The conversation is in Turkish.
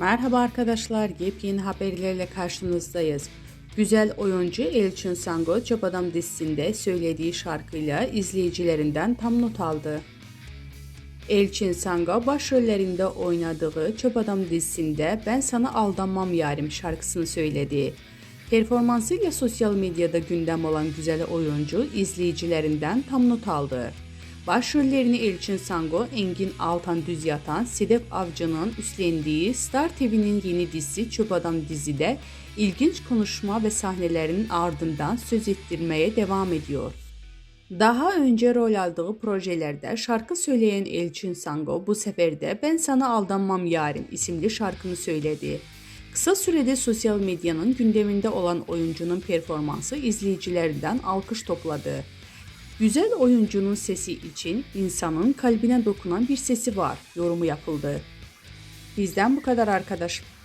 Merhaba arkadaşlar, yepyeni haberlerle karşınızdayız. Güzel oyuncu Elçin Sango Çöp Adam dizisinde söylediği şarkıyla izleyicilerinden tam not aldı. Elçin Sango başrollerinde oynadığı Çöp Adam dizisinde Ben Sana Aldanmam Yarim şarkısını söyledi. Performansıyla sosyal medyada gündem olan güzel oyuncu izleyicilerinden tam not aldı. Başrollerini Elçin Sango, Engin Altan Düz Yatan, Sedef Avcı'nın üstlendiği Star TV'nin yeni dizisi Çöp Adam dizide ilginç konuşma ve sahnelerin ardından söz ettirmeye devam ediyor. Daha önce rol aldığı projelerde şarkı söyleyen Elçin Sango bu sefer de Ben Sana Aldanmam Yarim isimli şarkını söyledi. Kısa sürede sosyal medyanın gündeminde olan oyuncunun performansı izleyicilerinden alkış topladı. Güzel oyuncunun sesi için insanın kalbine dokunan bir sesi var yorumu yapıldı. Bizden bu kadar arkadaşlar.